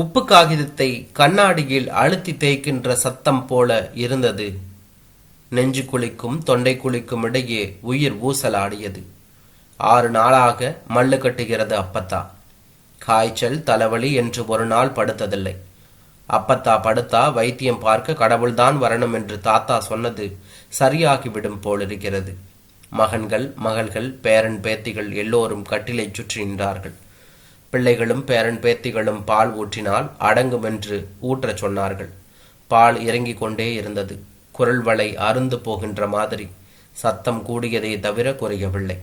உப்பு காகிதத்தை கண்ணாடியில் அழுத்தி தேய்க்கின்ற சத்தம் போல இருந்தது. நெஞ்சு குளிக்கும் தொண்டை குளிக்கும் இடையே உயிர் ஊசலாடியது. ஆறு நாளாக மல்லு கட்டுகிறது அப்பத்தா. காய்ச்சல் தலைவலி என்று ஒரு நாள் படுத்ததில்லை. அப்பத்தா படுத்தா வைத்தியம் பார்க்க கடவுள்தான் வரணும் என்று தாத்தா சொன்னது சரியாகிவிடும் போலிருக்கிறது. மகன்கள் மகள்கள் பேரன் பேத்திகள் எல்லோரும் கட்டிலை சுற்றி நின்றார்கள். பிள்ளைகளும் பேரன் பேத்திகளும் பால் ஊற்றினால் அடங்கும் என்று ஊற்றச் சொன்னார்கள். பால் இறங்கிக் கொண்டே இருந்தது. குரல் வலை அருந்து போகின்ற மாதிரி சத்தம் கூடியதை தவிர குறையவில்லை.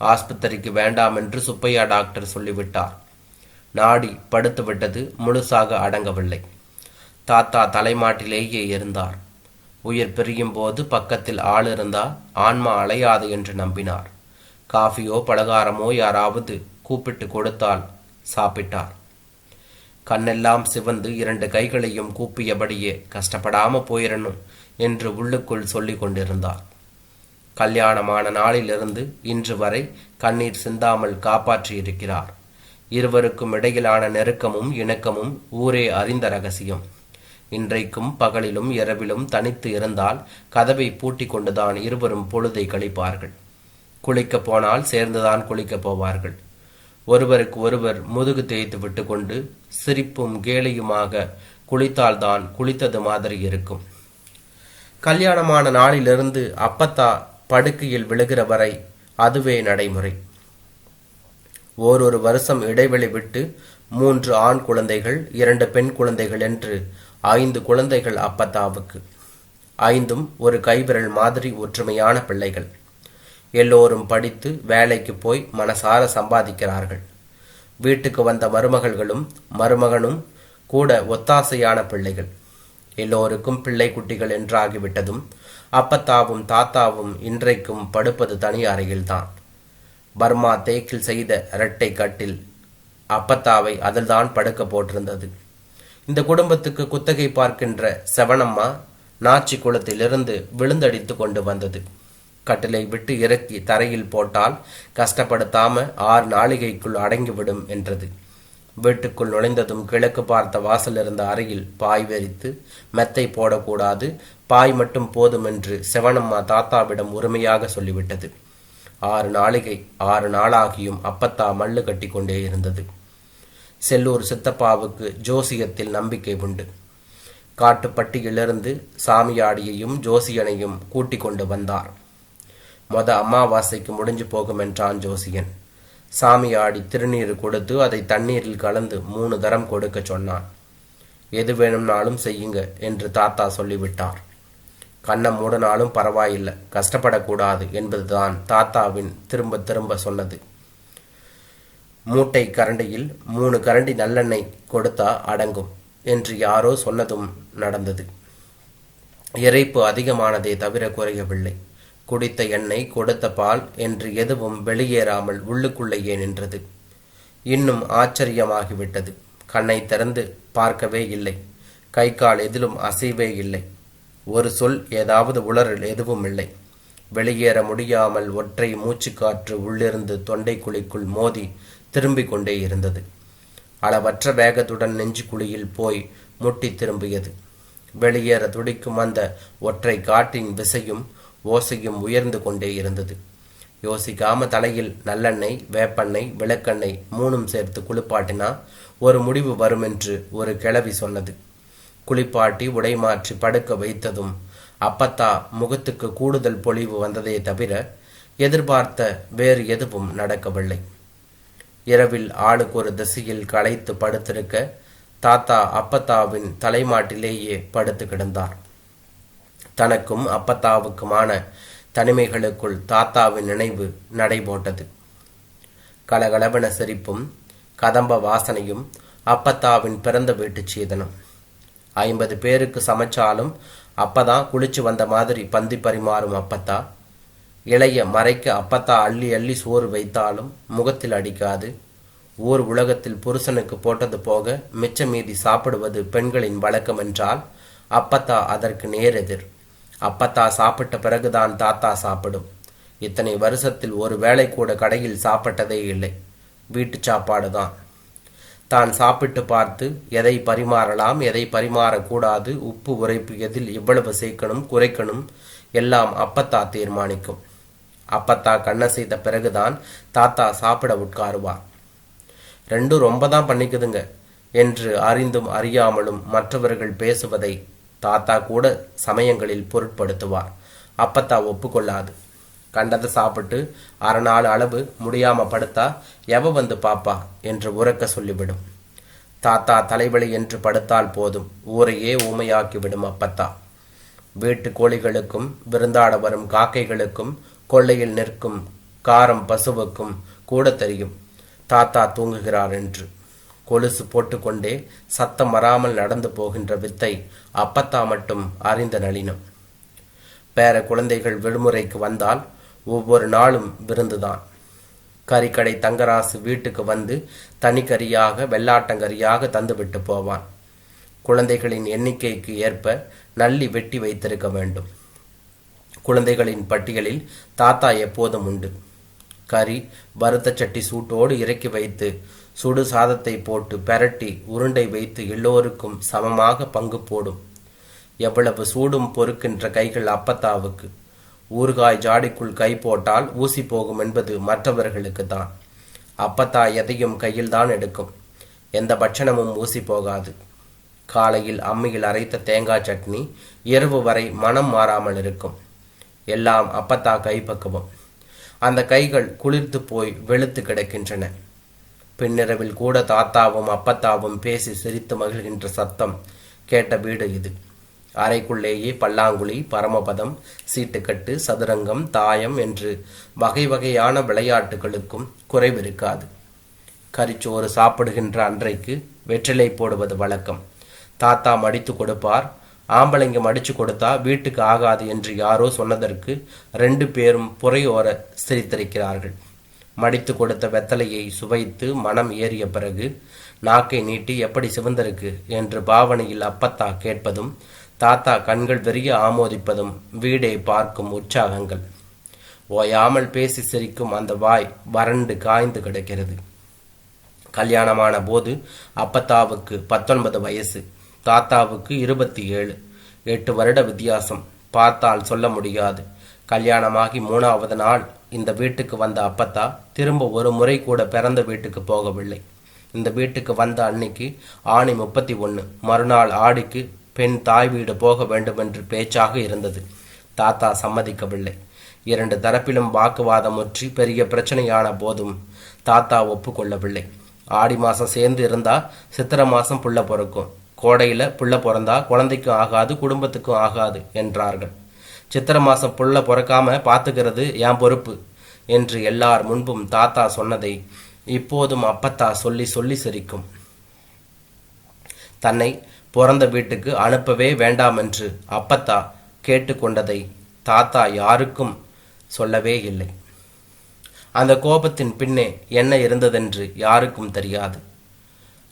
ஆஸ்பத்திரிக்கு வேண்டாம் என்று சுப்பையா டாக்டர் சொல்லிவிட்டார். நாடி படுத்துவிட்டது முழுசாக அடங்கவில்லை. தாத்தா தலைமாட்டிலேயே இருந்தார். உயிர் பிரியும் போது பக்கத்தில் ஆள் இருந்தால் ஆன்மா அலையாது என்று நம்பினார். காஃபியோ பலகாரமோ யாராவது கூப்பிட்டு கொடுத்தால் சாப்பிட்டார். கண்ணெல்லாம் சிவந்து இரண்டு கைகளையும் கூப்பியபடியே கஷ்டப்படாம போயிடணும் என்று உள்ளுக்குள் சொல்லிக் கொண்டிருந்தார். கல்யாணமான நாளிலிருந்து இன்று வரை கண்ணீர் சிந்தாமல் காப்பாற்றியிருக்கிறார். இருவருக்கும் இடையிலான நெருக்கமும் இணக்கமும் ஊரே அறிந்த ரகசியம். இன்றைக்கும் பகலிலும் இரவிலும் தனித்து இருந்தால் கதவை பூட்டிக் கொண்டுதான் இருவரும் பொழுதை கழிப்பார்கள். குளிக்கப் போனால் சேர்ந்துதான் குளிக்கப் போவார்கள். ஒருவருக்கு ஒருவர் முதுகு தேய்த்து விட்டுக்கொண்டு சிரிப்பும் கேலியுமாக குளித்தால்தான் குளித்தது மாதிரி இருக்கும். கல்யாணமான நாளிலிருந்து அப்பத்தா படுக்கையில் விழுகிற வரை அதுவே நடைமுறை. ஓரொரு வருஷம் இடைவெளி விட்டு மூன்று ஆண் குழந்தைகள் இரண்டு பெண் குழந்தைகள் என்று ஐந்து குழந்தைகள் அப்பத்தாவுக்கு. ஐந்தும் ஒரு கைவிரல் மாதிரி ஒற்றுமையான பிள்ளைகள். எல்லோரும் படித்து வேலைக்கு போய் மனசார சம்பாதிக்கிறார்கள். வீட்டுக்கு வந்த மருமகள்களும் மருமகனும் கூட ஒத்தாசையான பிள்ளைகள். எல்லோருக்கும் பிள்ளை குட்டிகள் என்றாகிவிட்டதும் அப்பத்தாவும் தாத்தாவும் இன்றைக்கும் படுப்பது தனி அறையில்தான். பர்மா தேக்கில் செய்த இரட்டை கட்டில் அப்பத்தாவை அதில்தான் படுக்க போட்டிருந்தது. இந்த குடும்பத்துக்கு குத்தகை பார்க்கின்ற செவனம்மா நாச்சி குளத்திலிருந்து விழுந்தடித்து கொண்டு வந்தது. கட்டிலை விட்டு இறக்கி தரையில் போட்டால் கஷ்டப்படுத்தாம ஆறு நாளிகைக்குள் அடங்கிவிடும் என்றது. வீட்டுக்குள் நுழைந்ததும் கிழக்கு பார்த்த வாசல் இருந்த அறையில் பாய் வெறித்து மெத்தை போடக்கூடாது பாய் மட்டும் போதும் என்று செவனம்மா தாத்தாவிடம் உரிமையாக சொல்லிவிட்டது. ஆறு நாளிகை ஆறு நாளாகியும் அப்பத்தா மல்லு கட்டி கொண்டே இருந்தது. செல்லூர் சித்தப்பாவுக்கு ஜோசியத்தில் நம்பிக்கை உண்டு. காட்டுப்பட்டியிலிருந்து சாமியாடியையும் ஜோசியனையும் கூட்டிக் கொண்டு வந்தார். மொத அமாவாசைக்கு முடிஞ்சு போகும் என்றான் ஜோசியன். சாமி ஆடி திருநீர் கொடுத்து அதை தண்ணீரில் கலந்து மூணு தரம் கொடுக்க சொன்னான். எது வேணும்னாலும் செய்யுங்க என்று தாத்தா சொல்லிவிட்டார். கண்ணை மூடனாலும் பரவாயில்லை கஷ்டப்படக்கூடாது என்பதுதான் தாத்தாவின் திரும்ப திரும்ப சொன்னது. மூட்டை கரண்டியில் மூணு கரண்டி நல்லெண்ணெய் கொடுத்தா அடங்கும் என்று யாரோ சொன்னதும் நடந்தது. இறைப்பு அதிகமானதே தவிர குறையவில்லை. குடித்த எண்ணெய் கொடுத்த பால் என்று எதுவும் வெளியேறாமல் உள்ளுக்குள்ளேயே நின்றது. இன்னும் ஆச்சரியமாகிவிட்டது. கண்ணை திறந்து பார்க்கவே இல்லை. கை கால் எதிலும் அசைவே இல்லை. ஒரு சொல் ஏதாவது உளறல் எதுவும் இல்லை. வெளியேற முடியாமல் ஒற்றை மூச்சுக்காற்று உள்ளிருந்து தொண்டைக்குழிக்குள் மோதி திரும்பிக் கொண்டே இருந்தது. அளவற்ற வேகத்துடன் நெஞ்சுக்குழியில் போய் முட்டி திரும்பியது. வெளியேற துடிக்கும் அந்த ஒற்றை காட்டின் விசையும் ஓசையும் உயர்ந்து கொண்டே இருந்தது. யோசிக்காம தலையில் நல்லெண்ணெய் வேப்பெண்ணெய் விளக்கெண்ணெய் மூணும் சேர்த்து குளிப்பாட்டினா ஒரு முடிவு வரும் என்று ஒரு கிளவி சொன்னது. குளிப்பாட்டி உடை மாற்றி படுக்க வைத்ததும் அப்பத்தா முகத்துக்கு கூடுதல் பொழிவு வந்ததே தவிர எதிர்பார்த்த வேறு எதுவும் நடக்கவில்லை. இரவில் ஆளுக்கு ஒரு திசையில் களைத்து படுத்திருக்க தாத்தா அப்பத்தாவின் தலைமாட்டிலேயே படுத்து கிடந்தார். தனக்கும் அப்பத்தாவுக்குமான தனிமைகளுக்குள் தாத்தாவின் நினைவு நடைபோட்டது. கலகலவன சிரிப்பும் கதம்ப வாசனையும் அப்பத்தாவின் பிறந்த வீட்டு சீதனம். ஐம்பது பேருக்கு சமைச்சாலும் அப்பதான் குளிச்சு வந்த மாதிரி பந்தி பரிமாறும் அப்பத்தா. இளைய மறைக்க அப்பத்தா அள்ளி அள்ளி சோறு வைத்தாலும் முகத்தில் அடிக்காது. ஊர் உலகத்தில் புருஷனுக்கு போட்டது போக மிச்ச மீதி சாப்பிடுவது பெண்களின் வழக்கம் என்றால் அப்பத்தா அதற்கு நேரெதிர். அப்பத்தா சாப்பிட்ட பிறகுதான் தாத்தா சாப்பிடும். இத்தனை வருஷத்தில் ஒரு வேளை கூட கடையில் சாப்பிட்டதே இல்லை. வீட்டு சாப்பாடு தான் தான் சாப்பிட்டு பார்த்து எதை பரிமாறலாம் எதை பரிமாறக்கூடாது உப்பு உரைப்பு எதில் இவ்வளவு சேர்க்கணும் குறைக்கணும் எல்லாம் அப்பத்தா தீர்மானிக்கும். அப்பத்தா கண்ணை செய்த பிறகுதான் தாத்தா சாப்பிட உட்காருவார். ரெண்டும் ரொம்ப தான் பண்ணிக்குதுங்க. என்று அறிந்தும் அறியாமலும் மற்றவர்கள் பேசுவதை தாத்தா கூட சமயங்களில் பொருட்படுத்துவார். அப்பத்தா ஒப்புக்கொள்ளாது. கண்டதை சாப்பிட்டு அரை நாள் அளவு முடியாம படுத்தா எவ வந்து பாப்பா என்று உறக்க சொல்லிவிடும். தாத்தா தலைவலி என்று படுத்தால் போதும். ஊரையே ஊமையாக்கி விடும் அப்பத்தா. வீட்டு கோழிகளுக்கும் விருந்தாட வரும் காக்கைகளுக்கும் கொள்ளையில் நிற்கும் காரம் பசுவுக்கும் கூட தெரியும். தாத்தா தூங்குகிறார் என்று. கொலுசு போட்டுக்கொண்டே சத்தம் வராமல் நடந்து போகின்ற வித்தை அப்பத்தா மட்டும் அறிந்த நளினம். பேர குழந்தைகள் விடுமுறைக்கு வந்தால் ஒவ்வொரு நாளும் விருந்துதான். கறிக்கடை தங்கராசு வீட்டுக்கு வந்து தனிக்கறியாக வெள்ளாட்டங்கறியாக தந்துவிட்டு போவான். குழந்தைகளின் எண்ணிக்கைக்கு ஏற்ப நல்லி வெட்டி வைத்திருக்க வேண்டும். குழந்தைகளின் பட்டியலில் தாத்தா எப்போதும் உண்டு. கறி வறுத்த சட்டி சூட்டோடு இறக்கி வைத்து சுடு சாதத்தை போட்டு பெரட்டி உருண்டை வைத்து எல்லோருக்கும் சமமாக பங்கு போடும். எவ்வளவு சூடும் பொறுக்கின்ற கைகள் அப்பத்தாவுக்கு. ஊறுகாய் ஜாடிக்குள் கை போட்டால் ஊசி போகும் என்பது மற்றவர்களுக்கு தான். அப்பத்தா எதையும் கையில்தான் எடுக்கும். எந்த பட்சணமும் ஊசி போகாது. காலையில் அம்மியில் அரைத்த தேங்காய் சட்னி இரவு வரை மனம் மாறாமல் இருக்கும். எல்லாம் அப்பத்தா கைப்பக்குவம் அந்த கைகள் குளிர்த்து போய் வெளுத்து கிடக்கின்றன. பின்னிரவில் கூட தாத்தாவும் அப்பத்தாவும் பேசி சிரித்து மகிழ்கின்ற சத்தம் கேட்ட வீடு இது. அறைக்குள்ளேயே பல்லாங்குழி பரமபதம் சீட்டுக்கட்டு சதுரங்கம் தாயம் என்று வகை வகையான விளையாட்டுகளுக்கும் குறைவிருக்காது. கரிச்சோறு சாப்பிடுகின்ற அன்றைக்கு வெற்றிலை போடுவது வழக்கம். தாத்தா மடித்து கொடுப்பார். ஆம்பளைங்க மடிச்சு கொடுத்தா வீட்டுக்கு ஆகாது என்று யாரோ சொன்னதற்கு ரெண்டு பேரும் புறையோர சிரித்திருக்கிறார்கள். மடித்து கொடுத்த வெத்தலையை சுவைத்து மனம் ஏறிய பிறகு நாக்கை நீட்டி எப்படி சிவந்திருக்கு? என்று பாவனையில் அப்பத்தா கேட்பதும் தாத்தா கண்கள் வெறிய ஆமோதிப்பதும் வீடை பார்க்கும் உற்சாகங்கள். ஓயாமல் பேசி சிரிக்கும் அந்த வாய் வறண்டு காய்ந்து கிடக்கிறது. கல்யாணமான போது அப்பத்தாவுக்கு பத்தொன்பது வயசு தாத்தாவுக்கு இருபத்தி ஏழு எட்டு வருட வித்தியாசம் பார்த்தால் சொல்ல முடியாது. கல்யாணமாகி மூணாவது நாள் இந்த வீட்டுக்கு வந்த அப்பத்தா திரும்ப ஒரு முறை கூட பிறந்த வீட்டுக்கு போகவில்லை. இந்த வீட்டுக்கு வந்த அன்னைக்கு ஆணி முப்பத்தி ஒன்று மறுநாள் ஆடிக்கு பெண் தாய் வீடு போக வேண்டும் என்று பேச்சாக இருந்தது. தாத்தா சம்மதிக்கவில்லை. இரண்டு தரப்பிலும் வாக்குவாதம் முற்றி பெரிய பிரச்சனையான போதும் தாத்தா ஒப்புக்கொள்ளவில்லை. ஆடி மாசம் சேர்ந்து இருந்தா சித்திரை மாசம் புள்ள பிறக்கும். கோடையில புள்ள பிறந்தா குழந்தைக்கும் ஆகாது குடும்பத்துக்கும் ஆகாது என்றார்கள். சித்திரை மாதம் புள்ள பிறக்காம பார்த்துக்கிறது என் பொறுப்பு என்று எல்லார் முன்பும் தாத்தா சொன்னதை இப்போதும் அப்பத்தா சொல்லி சொல்லி சிரிக்கும். தன்னை பிறந்த வீட்டுக்கு அனுப்பவே வேண்டாம் என்று அப்பத்தா கேட்டுக்கொண்டதை தாத்தா யாருக்கும் சொல்லவே இல்லை. அந்த கோபத்தின் பின்னே என்ன இருந்ததென்று யாருக்கும் தெரியாது.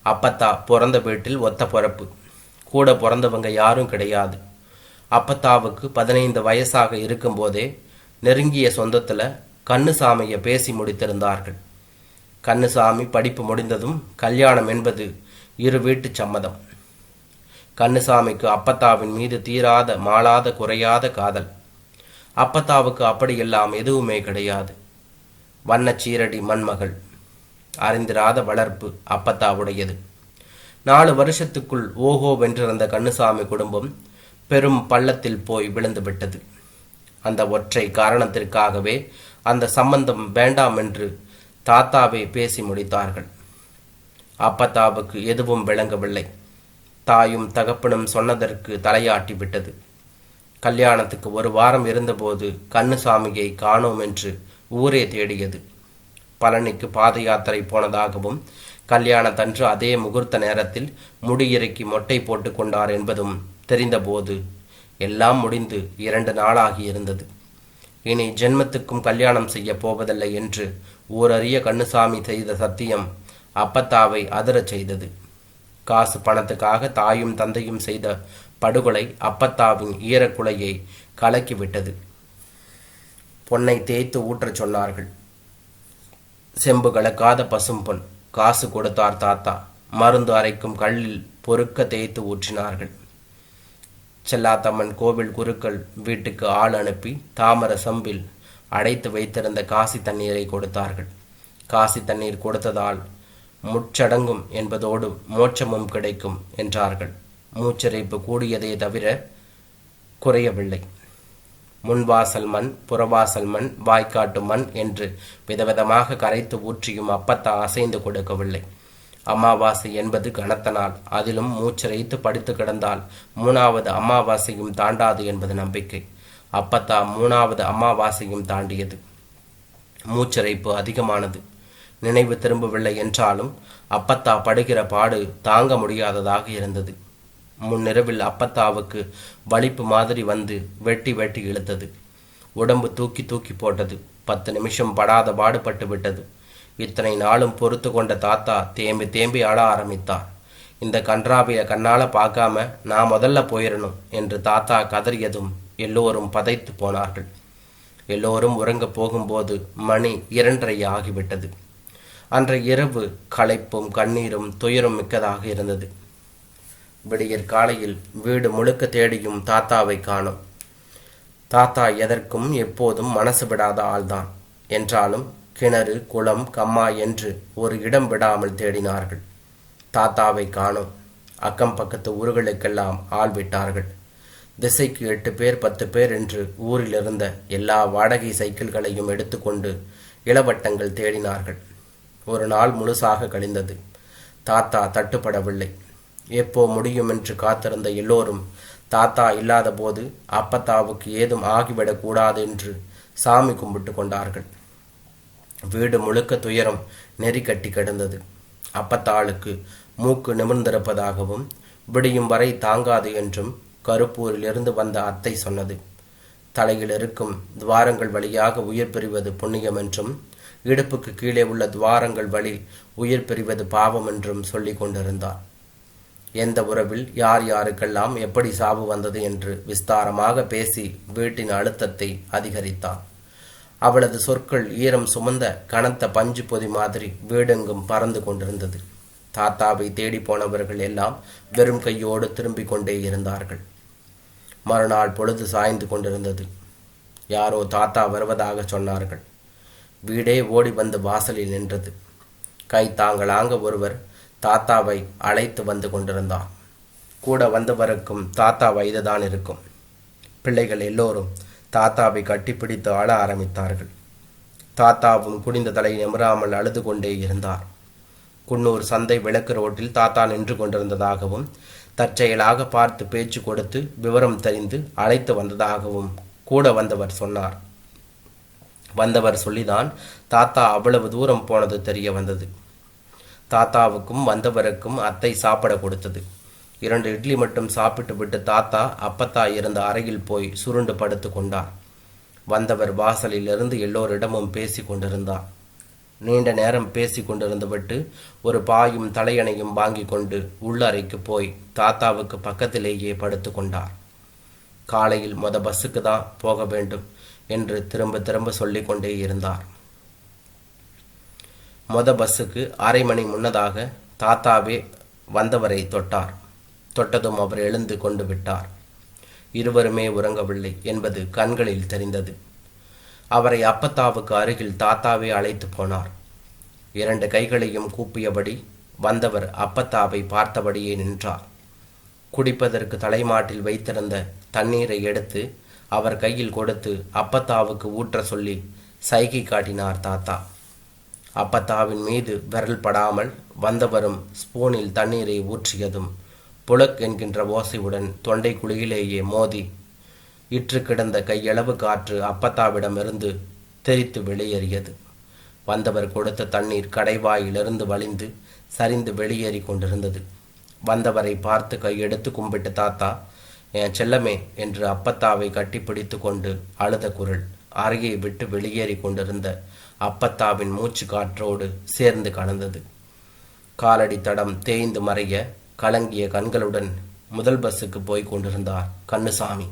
அப்பத்தா பிறந்த வீட்டில் ஒத்த பிறப்பு. கூட பிறந்தவங்க யாரும் கிடையாது. அப்பத்தாவுக்கு பதினைந்து வயசாக இருக்கும்போதே நெருங்கிய சொந்தத்துல கண்ணுசாமியை பேசி முடித்திருந்தார்கள். கண்ணுசாமி படிப்பு முடிந்ததும் கல்யாணம் என்பது இரு வீட்டு சம்மதம். கண்ணுசாமிக்கு அப்பத்தாவின் மீது தீராத மாளாத குறையாத காதல். அப்பத்தாவுக்கு அப்படியெல்லாம் எதுவுமே கிடையாது. வண்ணச்சீரடி மண்மகள். அறிந்திராத வளர்ப்பு அப்பத்தாவுடையது. நாலு வருஷத்துக்குள் ஓஹோ வென்றிருந்த கண்ணுசாமி குடும்பம் பெரும் பள்ளத்தில் போய் விழுந்துவிட்டது. அந்த ஒற்றை காரணத்திற்காகவே அந்த சம்பந்தம் வேண்டாம் என்று தாத்தாவை பேசி முடித்தார்கள். அப்பத்தாவுக்கு எதுவும் விளங்கவில்லை. தாயும் தகப்பனும் சொன்னதற்கு தலையாட்டி விட்டது. கல்யாணத்துக்கு ஒரு வாரம் இருந்தபோது கண்ணுசாமியை காணோம் என்று ஊரே தேடியது. பழனிக்கு பாத யாத்திரை போனதாகவும் கல்யாணத்தன்று அதே முகூர்த்த நேரத்தில் முடியிறக்கி மொட்டை போட்டு கொண்டார் என்பதும் தெரிந்தபோது எல்லாம் முடிந்து இரண்டு நாளாகி இருந்தது. இனி ஜென்மத்துக்கும் கல்யாணம் செய்ய போவதில்லை என்று ஊரறிய கண்ணுசாமி செய்த சத்தியம் அப்பத்தாவை அதிரச் செய்தது. காசு பணத்துக்காக தாயும் தந்தையும் செய்த படுகொலை அப்பத்தாவின் ஈரக்குலையை கலக்கிவிட்டது. பொன்னை தேய்த்து ஊற்றச் சொன்னார்கள். செம்பு கலக்காத பசும்பொன் காசு கொடுத்தார் தாத்தா. மருந்து அரைக்கும் கல்லில் பொறுக்க தேய்த்து ஊற்றினார்கள். செல்லாத்தம்மன் கோவில் குருக்கள் வீட்டுக்கு ஆள் அனுப்பி தாமர சம்பில் அடைத்து வைத்திருந்த காசி தண்ணீரை கொடுத்தார்கள். காசி தண்ணீர் கொடுத்ததால் முச்சடங்கும் என்பதோடு மோட்சமும் கிடைக்கும் என்றார்கள். மூச்சிறைப்பு கூடியதே தவிர குறையவில்லை. முன்வாசல் மண் புறவாசல் மண் வாய்க்காட்டு மண் என்று விதவிதமாக கரைத்து ஊற்றியும் அப்பத்தா அசைந்து கொடுக்கவில்லை. அமாவாசை என்பது கனத்த நாள். அதிலும் மூச்சிறைத்து படுத்து கிடந்தால் மூணாவது அமாவாசையும் தாண்டாது என்பது நம்பிக்கை. அப்பத்தா மூணாவது அமாவாசையும் தாண்டியது. மூச்சிறைப்பு அதிகமானது. நினைவு திரும்பவில்லை என்றாலும் அப்பத்தா படுகிற பாடு தாங்க முடியாததாக இருந்தது. முன்னிரவில் அப்பத்தாவுக்கு வலிப்பு மாதிரி வந்து வெட்டி வெட்டி இழுத்தது. உடம்பு தூக்கி தூக்கி போட்டது. பத்து நிமிஷம் படாத பாடுபட்டு விட்டது. இத்தனை நாளும் பொறுத்து கொண்ட தாத்தா தேம்பி தேம்பி ஆட ஆரம்பித்தார். இந்த கன்றாவிய கண்ணால பார்க்காம நான் முதல்ல போயிடணும் என்று தாத்தா கதறியதும் எல்லோரும் பதைத்து போனார்கள். எல்லோரும் உறங்க போகும்போது மணி இரண்டரை ஆகிவிட்டது. அன்றைய இரவு களைப்பும் கண்ணீரும் துயரும் மிக்கதாக இருந்தது. விடியற் காலையில் வீடு முழுக்க தேடியும் தாத்தாவை காணும். தாத்தா எதற்கும் எப்போதும் மனசு விடாத ஆள்தான். என்றாலும் கிணறு குளம் கம்மா என்று ஒரு இடம் விடாமல் தேடினார்கள். தாத்தாவை காணும். அக்கம் பக்கத்து ஊர்களுக்கெல்லாம் ஆள் விட்டார்கள். திசைக்கு எட்டு பேர் பத்து பேர் என்று ஊரில் இருந்த எல்லா வாடகை சைக்கிள்களையும் எடுத்துக்கொண்டு இளவட்டங்கள் தேடினார்கள். ஒரு நாள் முழுசாக கழிந்தது. தாத்தா தட்டுப்படவில்லை. எப்போ முடியும் என்று காத்திருந்த எல்லோரும் தாத்தா இல்லாத போது அப்பத்தாவுக்கு ஏதும் ஆகிவிடக்கூடாது என்று சாமி கும்பிட்டு கொண்டார்கள். வீடு முழுக்க துயரம் நெறி கட்டி கிடந்தது. அப்பத்தாளுக்கு மூக்கு நிமிர்ந்திருப்பதாகவும் விடியும் வரை தாங்காது என்றும் கருப்பூரிலிருந்து வந்த அத்தை சொன்னது. தலையில் இருக்கும் துவாரங்கள் வழியாக உயிர் பெறுவது புண்ணியம் என்றும் இடுப்புக்கு கீழே உள்ள துவாரங்கள் வழி உயிர் பெறுவது பாவம் என்றும் சொல்லி கொண்டிருந்தார். எந்த உறவில் யார் யாருக்கெல்லாம் எப்படி சாவு வந்தது என்று விஸ்தாரமாக பேசி வீட்டின் அழுத்தத்தை அதிகரித்தார் அவளது சொற்கள் ஈரம் சுமந்த கனத்த பஞ்சு பொதி மாதிரி வீடெங்கும் பறந்து கொண்டிருந்தது. தாத்தாவை தேடி போனவர்கள் எல்லாம் வெறும் கையோடு திரும்பிக் கொண்டே இருந்தார்கள். மறுநாள் பொழுது சாய்ந்து கொண்டிருந்தது. யாரோ தாத்தா வருவதாக சொன்னார்கள். வீடே ஓடி வந்து வாசலில் நின்றது. கை தாங்களாங்க ஒருவர் தாத்தாவை அழைத்து வந்து கொண்டிருந்தார் கூட வந்தவருக்கும் தாத்தா வயதுதான் இருக்கும். பிள்ளைகள் எல்லோரும் தாத்தாவை கட்டிப்பிடித்து ஆள ஆரம்பித்தார்கள். தாத்தாவும் குடிந்த தலை நிமிராமல் அழுது கொண்டே இருந்தார். குன்னூர் சந்தை விளக்கு ரோட்டில் தாத்தா நின்று கொண்டிருந்ததாகவும் தற்செயலாக பார்த்து பேச்சு கொடுத்து விவரம் தெரிந்து அழைத்து வந்ததாகவும் கூட வந்தவர் சொன்னார். வந்தவர் சொல்லிதான் தாத்தா அவ்வளவு தூரம் போனது தெரிய வந்தது. தாத்தாவுக்கும் வந்தவருக்கும் அத்தை சாப்பிட கொடுத்தது. இரண்டு இட்லி மட்டும் சாப்பிட்டு விட்டு தாத்தா அப்பத்தா இருந்த அறையில் போய் சுருண்டு படுத்து கொண்டார். வந்தவர் வாசலில் இருந்து எல்லோரிடமும் பேசி கொண்டிருந்தார். நீண்ட நேரம் பேசி கொண்டிருந்துவிட்டு ஒரு பாயும் தலையணையும் வாங்கி கொண்டு உள்ளறைக்கு போய் தாத்தாவுக்கு பக்கத்திலேயே படுத்து கொண்டார். காலையில் மொத பஸ்ஸுக்கு தான் போக வேண்டும் என்று திரும்ப திரும்ப சொல்லிக்கொண்டே இருந்தார். மொத பஸ்ஸுக்கு அரை மணி முன்னதாக தாத்தாவே வந்தவரை தொட்டார். தொட்டதும் அவர் எழுந்து கொண்டு விட்டார். இருவருமே உறங்கவில்லை என்பது கண்களில் தெரிந்தது. அவரை அப்பத்தாவுக்கு அருகில் தாத்தாவே அழைத்து போனார். இரண்டு கைகளையும் கூப்பியபடி வந்தவர் அப்பத்தாவை பார்த்தபடியே நின்றார். குடிப்பதற்கு தலைமாட்டில் வைத்திருந்த தண்ணீரை எடுத்து அவர் கையில் கொடுத்து அப்பத்தாவுக்கு ஊற்ற சொல்லி சைகை காட்டினார் தாத்தா. அப்பத்தாவின் மீது விரல் படாமல் வந்தவரும் ஸ்பூனில் தண்ணீரை ஊற்றியதும் புலக் என்கின்ற ஓசையுடன் தொண்டை குழியிலேயே மோதி இற்று கிடந்த கையளவு காற்று அப்பத்தாவிடமிருந்து தெரித்து வெளியேறியது. வந்தவர் கொடுத்த தண்ணீர் கடைவாயிலிருந்து வழிந்து சரிந்து வெளியேறி கொண்டிருந்தது. வந்தவரை பார்த்து கையெடுத்து கும்பிட்டு தாத்தா என் செல்லமே என்று அப்பத்தாவை கட்டிப்பிடித்து கொண்டு அழுத குரல் அருகே விட்டு வெளியேறி கொண்டிருந்த அப்பத்தாவின் மூச்சு காற்றோடு சேர்ந்து கலந்தது. காலடி தடம் தேய்ந்து மறைய கலங்கிய கண்களுடன் முதல் பஸ்ஸுக்கு போய் கொண்டிருந்தார் கண்ணுசாமி